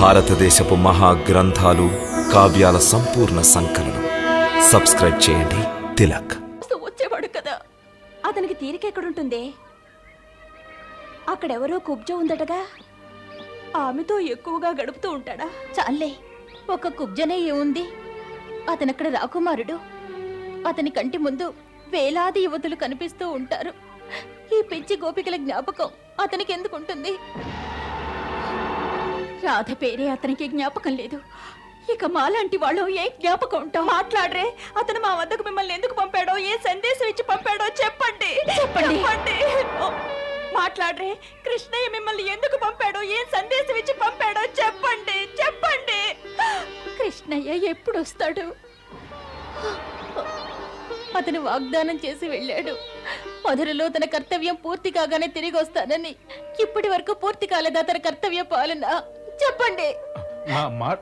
భారతదేశపు మహా గ్రంథాలు కావ్యాల సంపూర్ణ సంకలనం. సబ్స్క్రైబ్ చేయండి. తిలక్. వచ్చేవాడు కదా. అతనికి తీరిక ఎక్కడుంటుంది? అక్కడెవరో కుబ్జ ఉందటగా? ఆమెతో ఎక్కువగా గడుపుతూ ఉంటాడా? చాలే ఒక కుబ్జనే ఏముంది? అతనక్కడ రాకుమారుడు. అతని కంటి ముందు వేలాది యువతులు కనిపిస్తూ ఉంటారు. ఈ పిచ్చి గోపికల జ్ఞాపకం అతనికి ఎందుకుంటుంది రాధ పేరే అతనికి జ్ఞాపకం లేదు. ఇక మాలాంటి వాళ్ళు ఏ జ్ఞాపకం ఉంటాం? మాట్లాడరే. అతను మా వద్దకు మిమ్మల్ని ఎందుకు పంపాడో ఏ సందేశం ఇచ్చి పంపాడో చెప్పండి. చెప్పండి. మాట్లాడరే. కృష్ణయ్య మిమ్మల్ని ఎందుకు పంపాడో ఏ సందేశం ఇచ్చి పంపాడో చెప్పండి. చెప్పండి. కృష్ణయ్య ఎప్పుడు వస్తాడు అతను వాగ్దానం చేసి వెళ్ళాడు. మధురలో తన కర్తవ్యం పూర్తి కాగానే తిరిగి వస్తానని ఇప్పటి వరకు పూర్తి కాలేదా తన కర్తవ్య పాలన? చెప్పండి. మాట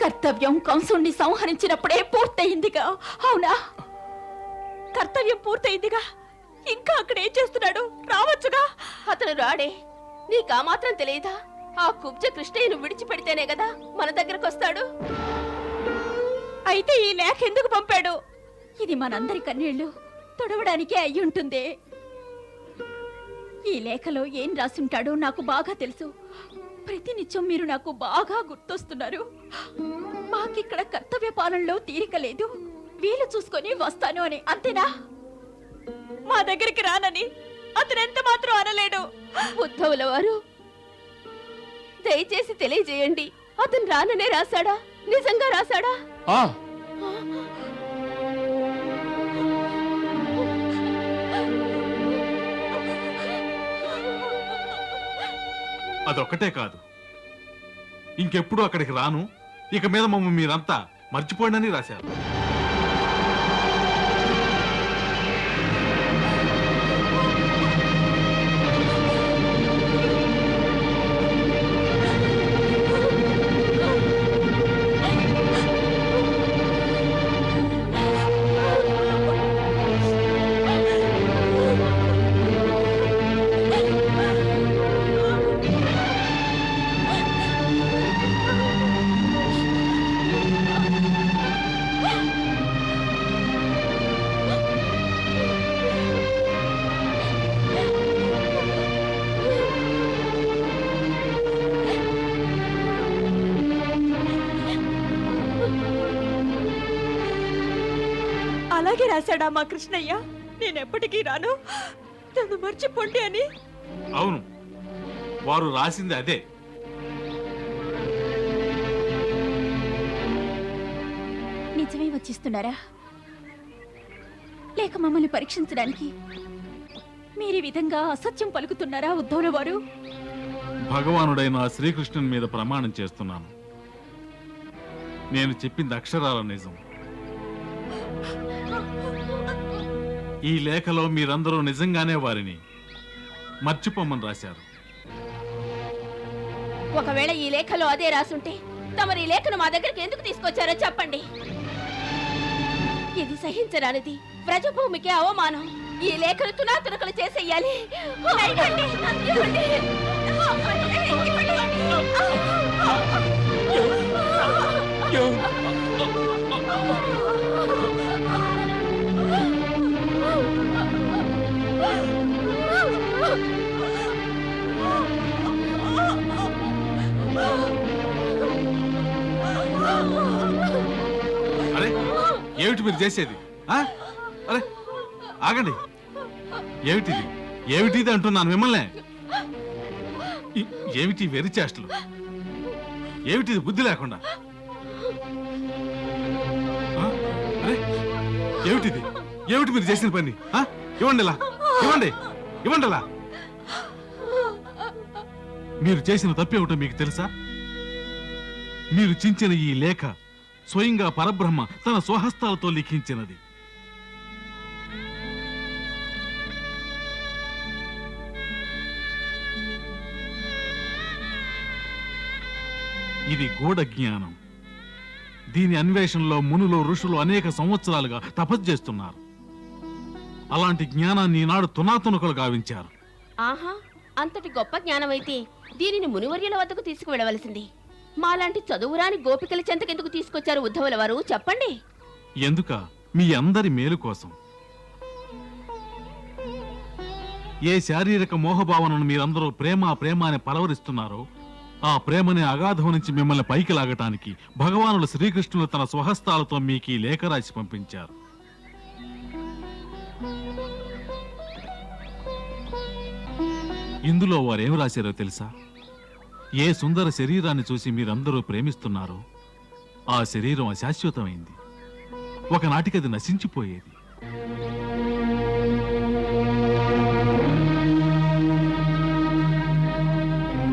కర్తవ్యం కంసుణ్ణి సంహరించినప్పుడే పూర్తయిందిగా. అవునా? కర్తవ్యం పూర్తయిందిగా. ఇంకా అక్కడ ఏం చేస్తున్నాడు? రావచ్చుగా? అతను రాడే. నీకా మాత్రం తెలియదా? ఆ కుబ్జ కృష్ణయ్యను విడిచిపెడితేనే కదా మన దగ్గరకు వస్తాడు? అయితే ఈ లేఖ ఎందుకు పంపాడు? ఇది మనందరి కన్నీళ్ళు. తొడవడానికే అయి ఉంటుంది ఈ లేఖలో ఏం రాసుంటాడో నాకు బాగా తెలుసు. ప్రతినిత్యం మీరు నాకు బాగా గుర్తొస్తున్నారు. మాకిక్కడ కర్తవ్య పాలనలో తీరిక లేదు. వీలు చూసుకొని వస్తాను అని అంతేనా? మా దగ్గరికి రానని అతను ఎంత మాత్రం అనలేడు. ఉద్ధవుల వారు దయచేసి తెలియజేయండి. అతను రాననే రాశాడా? నిజంగా రాశాడా? అదొక్కటే కాదు. ఇంకెప్పుడు అక్కడికి రాను? ఇక మీద మమ్మ మీరంతా మర్చిపోండని రాశారు. రాశాడా మా కృష్ణయ్య? నేనెప్పటికీ రాను. నన్ను మర్చిపోండి అని. అవును. వారు రాసింది అదే. నిజమే వచ్చిస్తున్నారా? లేక మమ్మల్ని పరీక్షించడానికి మీరు ఈ విధంగా అసత్యం పలుకుతున్నారా ఉద్ధవుల వారు? భగవానుడైన ఆ శ్రీకృష్ణుని మీద ప్రమాణం చేస్తున్నాను. నేను చెప్పింది అక్షరాల నిజం. ఈ లేఖలో మీరందరూ నిజంగానే వారిని మర్చిపోమని రాశారు. ఒకవేళ ఈ లేఖలో అదే రాసుంటే తమరి ఈ లేఖను మా దగ్గరికి ఎందుకు తీసుకొచ్చారో చెప్పండి. ఇది సహించరానిది. ప్రజభూమికి అవమానం. ఈ లేఖను తునాతునకలు చేసేయాలి. ఇవ్వండి, ఏమిటి మీరు చేసేది? ఆ? అరే ఆగండి. ఏమిటిది? ఏమిటిది అంటున్నాను మిమ్మల్ని? ఈ- ఏమిటి వెరి చేష్టలు? ఏమిటిది బుద్ధి లేకుండా? ఆ? అరే ఏమిటిది? ఏమిటి మీరు చేసిన పని? ఆ? ఇవ్వండి ఇలా. ఇవ్వండి. ఇవ్వండి ఇలా. మీరు చేసిన తప్పేమిటో మీకు తెలుసా? మీరు చించిన ఈ లేఖ స్వయంగా పరబ్రహ్మ తన స్వహస్తాలతో లిఖించినది. ఇది గూఢ జ్ఞానం. దీని అన్వేషణలో మునులు ఋషులు అనేక సంవత్సరాలుగా తపస్సు చేస్తున్నారు. అలాంటి జ్ఞానాన్ని ఈనాడు తునాతునకలు గావించారు. ఆహా అంతటి గొప్ప జ్ఞానమైతే దీనిని మునివర్యుల వద్దకు తీసుకువెళ్ళవలసింది. మాలాంటి చదువురాని గోపికల చెంతకెందుకు తీసుకొచ్చారు ఉద్ధవుల వారు? చెప్పండి. ఎందుక? మీ అందరి మేలు కోసం. ఏ శారీరక మోహభావనను మీరందరూ ప్రేమ ప్రేమ అని పలవరిస్తున్నారో ఆ ప్రేమని అగాధం నుంచి మిమ్మల్ని పైకి లాగటానికి భగవానుడు శ్రీకృష్ణుడు తన స్వహస్తాలతో మీకు ఈ లేఖ రాసి పంపించారు. ఇందులో వారేం రాశారో తెలుసా? ఏ సుందర శరీరాన్ని చూసి మీరందరూ ప్రేమిస్తున్నారో ఆ శరీరం అశాశ్వతమైంది. ఒకనాటికది అది నశించిపోయేది.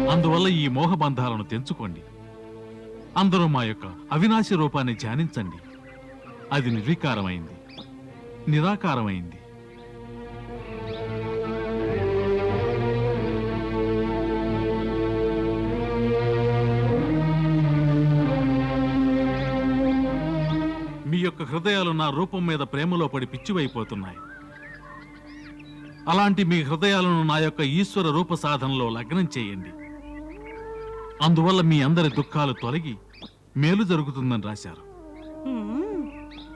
అందువల్ల ఈ మోహబంధాలను తెంచుకోండి. అందరూ మా యొక్క అవినాశి రూపాన్ని ధ్యానించండి. అది నిర్వికారమైంది నిరాకారమైంది. యొక్క హృదయాలు నా రూపం మీద ప్రేమలో పడి పిచ్చివైపోతున్నాయి. అలాంటి మీ హృదయాలను నా యొక్క ఈశ్వర రూప సాధనలో లగ్నం చేయండి. అందువల్ల మీ అందరి దుఃఖాలు తొలగి మేలు జరుగుతుందని రాశారు.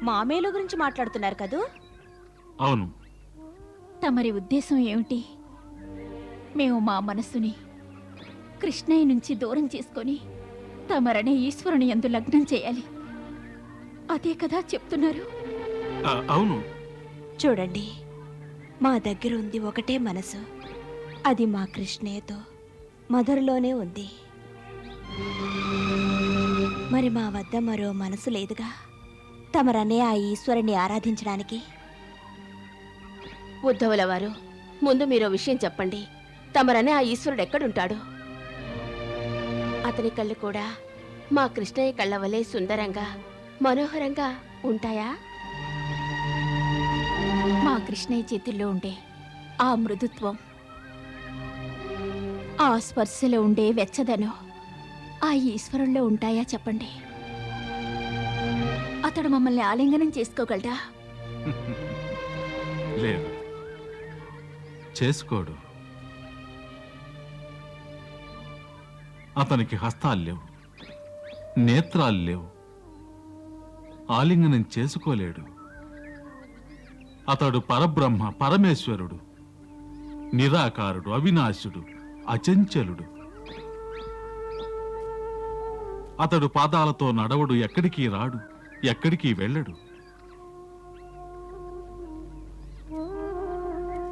మా మేలు గురించి మాట్లాడుతున్నారు కదూ? అవును. తమరి ఉద్దేశం ఏమిటి? మేము మా మనస్సుని కృష్ణయ్య నుంచి దూరం చేసుకొని తమరనే ఈశ్వరుని ఎందు లగ్నం చేయాలి. అదే కదా చెప్తున్నారు. అవును. చూడండి మా దగ్గర ఉంది ఒకటే మనసు. అది మా కృష్ణయ్యతో మధురలోనే ఉంది. మరి మా వద్ద మరో మనసు లేదుగా? తమరనే ఆ ఈశ్వరుని ఆరాధించడానికి? ఉద్ధవుల వారు ముందు మీరో విషయం చెప్పండి. తమరనే ఆ ఈశ్వరుడు ఎక్కడుంటాడు? అతని కళ్ళు కూడా మా కృష్ణయ్య కళ్ళ వలె సుందరంగా మనోహరంగా ఉంటాయా? మా కృష్ణయ్య చేతుల్లో ఉండే ఆ మృదుత్వం ఆ స్పర్శలో ఉండే వెచ్చదనం ఆ ఈశ్వరుల్లో ఉంటాయా చెప్పండి? అతడు మమ్మల్ని ఆలింగనం చేసుకోగలడా? లేదు. చేసుకోడు. అతనికి హస్తాలు లేవు నేత్రాలు లేవు. ఆలింగనం చేసుకోలేడు. అతడు పరబ్రహ్మ పరమేశ్వరుడు నిరాకారుడు అవినాశుడు అచంచలుడు. అతడు పాదాలతో నడవడు ఎక్కడికి రాడు ఎక్కడికి వెళ్ళడు.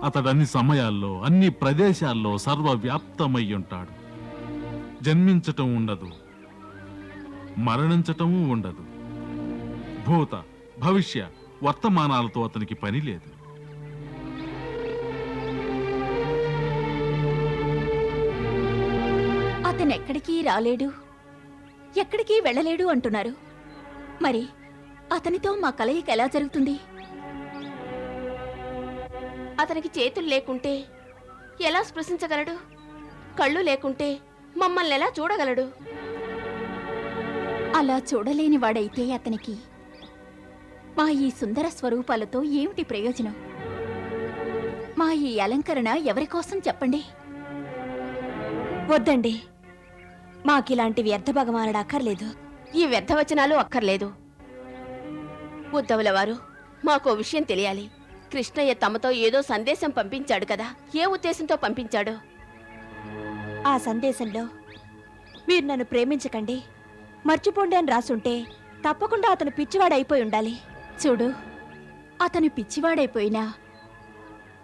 అతడు అన్ని సమయాల్లో అన్ని ప్రదేశాల్లో సర్వవ్యాప్తమై ఉంటాడు జన్మించటం ఉండదు. మరణించటము ఉండదు. భూత భవిష్య వర్తమానాలతో అతనికి పని లేదు. అతను ఎక్కడికి రాలేడు? ఎక్కడికి వెళ్ళలేడు అంటున్నారు. మరి అతనితో మా కలయిక ఎలా జరుగుతుంది? అతనికి చేతులు లేకుంటే ఎలా స్పృశించగలడు? కళ్ళు లేకుంటే మమ్మల్ని ఎలా చూడగలడు? అలా చూడలేని వాడైతే అతనికి మా ఈ సుందర స్వరూపాలతో ఏమిటి ప్రయోజనం? మా ఈ అలంకరణ ఎవరి కోసం చెప్పండి? వద్దండి. మాకిలాంటి వ్యర్థ భగవానుడు అక్కర్లేదు ఈ వ్యర్థవచనాలు అక్కర్లేదు. ఉద్ధవుల వారు మాకో విషయం తెలియాలి. కృష్ణయ్య తమతో ఏదో సందేశం పంపించాడు కదా ఏ ఉద్దేశంతో పంపించాడు? ఆ సందేశంలో మీరు నన్ను ప్రేమించకండి. మర్చిపోండి అని రాసుంటే తప్పకుండా అతను పిచ్చివాడు అయిపోయి ఉండాలి. చూడు అతను పిచ్చివాడైపోయినా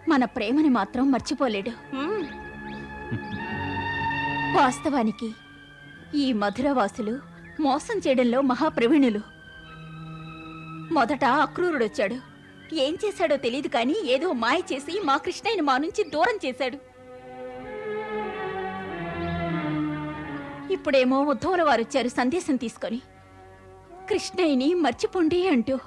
మన ప్రేమని మాత్రం మర్చిపోలేడు. వాస్తవానికి ఈ మధురవాసులు మోసం చేయడంలో మహాప్రవీణులు. మొదట అక్రూరుడొచ్చాడు. ఏం చేశాడో తెలియదు కానీ ఏదో మాయ చేసి మా కృష్ణయ్యని మా నుంచి దూరం చేశాడు. ఇప్పుడేమో ఉద్ధవుల వారు వచ్చారు సందేశం తీసుకొని. కృష్ణయ్యని మర్చిపోండి అంటూ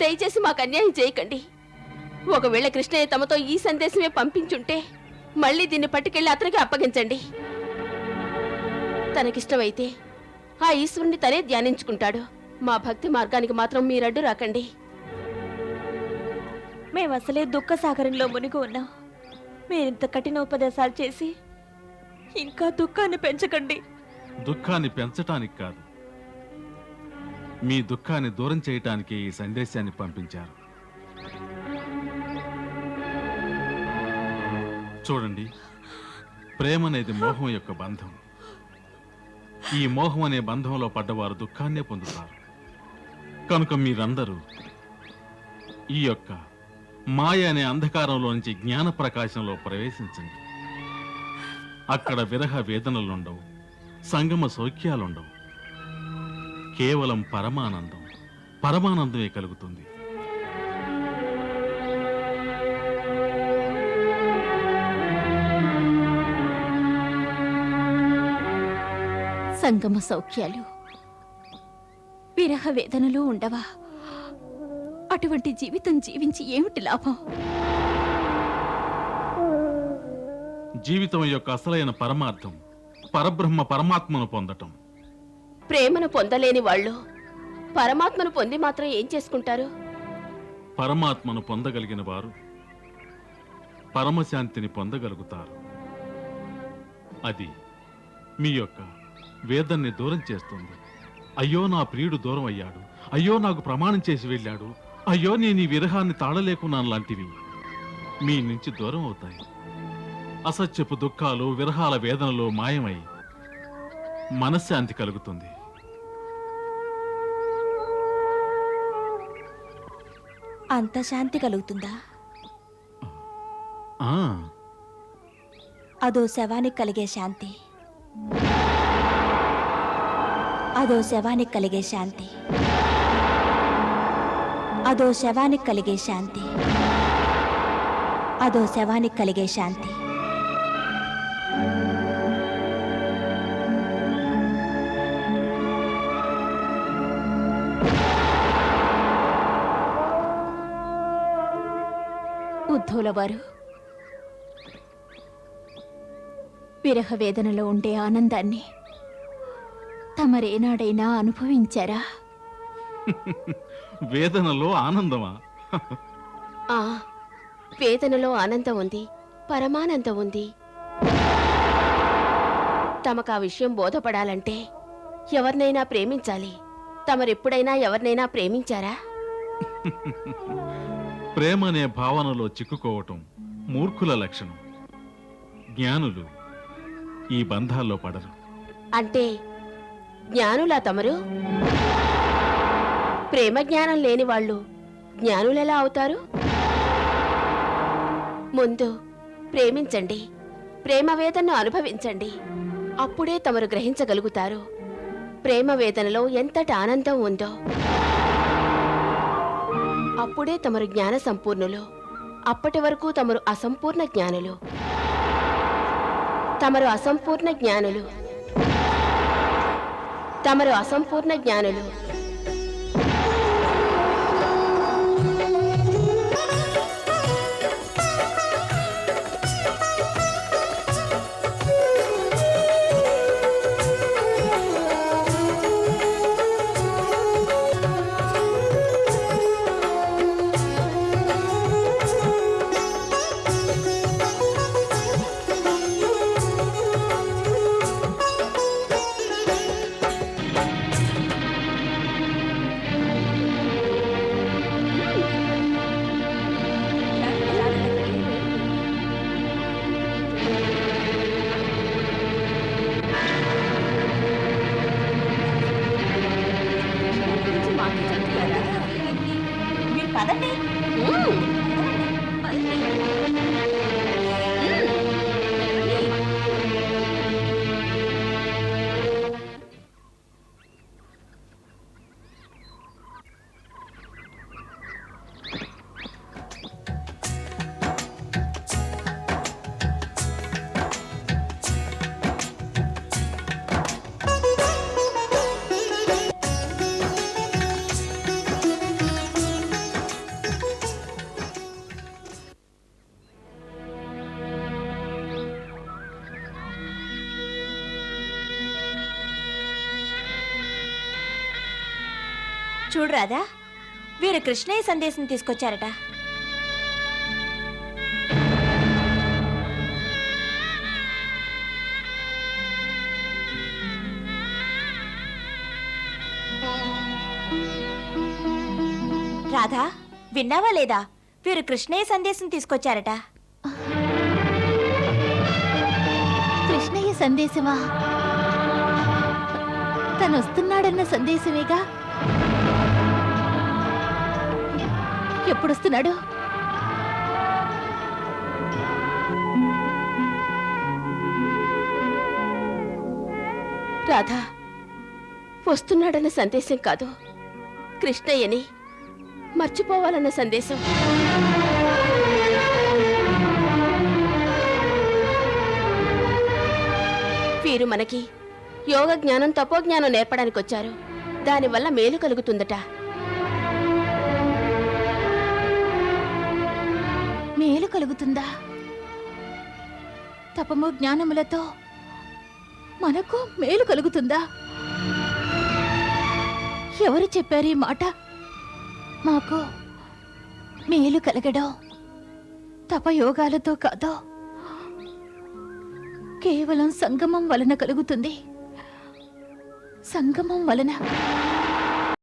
దయచేసి మాకు అన్యాయం చేయకండి. ఒకవేళ కృష్ణయ్య తమతో ఈ సందేశమే పంపించుంటే మళ్ళీ దీన్ని పట్టుకెళ్ళి అతనికి అప్పగించండి. తనకిష్టమైతే ఆ ఈశ్వరుని తనే ధ్యానించుకుంటాడు. మా భక్తి మార్గానికి మాత్రం మీరడ్డు రాకండి. మేము అసలే దుఃఖ సాగరంలో మునిగి ఉన్నాం. మీరింత కఠినోపదేశాలు చేసి ఇంకా దుఃఖాన్ని పెంచకండి. దుఃఖాన్ని పెంచటానికి కాదు. మీ దుఃఖాన్ని దూరం చేయటానికి ఈ సందేశాన్ని పంపించారు. చూడండి ప్రేమ అనేది మోహం యొక్క బంధం. ఈ మోహం అనే బంధంలో పడ్డవారు దుఃఖాన్నే పొందుతారు. కనుక మీరందరూ ఈ యొక్క మాయ అనే అంధకారంలో నుంచి జ్ఞాన ప్రకాశంలో ప్రవేశించండి. అక్కడ విరహ వేదనలుండవు సంగమ సౌఖ్యాలుండవు. కేవలం పరమానందం. పరమానందమే కలుగుతుంది. సంగమ సౌఖ్యాలు. విరహ వేదనలు ఉండవా? అటువంటి జీవితం జీవించి ఏమిటి లాభం? జీవితం యొక్క అసలైన పరమార్థం పరబ్రహ్మ పరమాత్మను పొందటం. ప్రేమను పొందలేని వాళ్ళు పరమాత్మను పొంది మాత్రం ఏం చేసుకుంటారు? పరమాత్మను పొందగలిగిన వారు పరమశాంతిని పొందగలుగుతారు. అది మీ యొక్క వేదన్ని దూరం చేస్తుంది. అయ్యో నా ప్రియుడు దూరం అయ్యాడు. అయ్యో నాకు ప్రమాణం చేసి వెళ్ళాడు. అయ్యో నేను ఈ విరహాన్ని తాళలేకున్నాను లాంటివి మీ నుంచి దూరం అవుతాయి. అసత్యపు దుఃఖాలు విరహాల వేదనలు మాయమై మనశ్శాంతి కలుగుతుంది. అంత శాంతి కలుగుతుందా? ఆ. అదో శవానికి కలిగే శాంతి. అదో శవానికి కలిగే శాంతి. అదో శవానికి కలిగే శాంతి. అదో శవానికి కలిగే శాంతి. ఉద్ధవుల వారు విరహ వేదనలో ఉండే ఆనందాన్ని తమరేనాడైనా అనుభవించారా? వేదనలో ఆనందమా? ఆ వేదనలో ఆనందం ఉంది పరమానందం ఉంది. తమకు ఆ విషయం బోధపడాలంటే ఎవరినైనా ప్రేమించాలి. తమరెప్పుడైనా ఎవరినైనా ప్రేమించారా? ప్రేమ అనే భావనలో చిక్కుకోవటం మూర్ఖుల లక్షణం. జ్ఞానులు ఈ బంధాల్లో పడరు. అంటే జ్ఞానులా తమరు? ప్రేమ జ్ఞానం లేని వాళ్ళు జ్ఞానులెలా అవుతారు? ముందు ప్రేమించండి ప్రేమ వేదనను అనుభవించండి అప్పుడే తమరు గ్రహించగలుగుతారు. ప్రేమ వేదనలో ఎంతటి ఆనందం ఉందో. అప్పుడే తమరు జ్ఞాన సంపూర్ణులు అప్పటి వరకు తమరు అసంపూర్ణ జ్ఞానులు. తమరు అసంపూర్ణ జ్ఞానులు. తమరు అసంపూర్ణ జ్ఞానులు. చూడు రాదా వీరు కృష్ణయ్య సందేశం తీసుకొచ్చారట. రాధా విన్నావా లేదా? వీరు కృష్ణయ్య సందేశం తీసుకొచ్చారట. కృష్ణయ్య సందేశమా? తను వస్తున్నాడన్న సందేశమేగా? ఎప్పుడొస్తున్నాడు? రాధా వస్తున్నాడన్న సందేశం కాదు. కృష్ణయ్యని మర్చిపోవాలన్న సందేశం. వీరు మనకి యోగ జ్ఞానం తపోజ్ఞానం నేర్పడానికి వచ్చారు దానివల్ల మేలు కలుగుతుందట. మేలు కలుగుతుందా? తపము జ్ఞానములతో మనకు మేలు కలుగుతుందా? ఎవరు చెప్పారు ఈ మాట? మాకు మేలు కలగడం తపయోగాలతో కాదో? కేవలం సంగమం వలన కలుగుతుంది. సంగమం వలన.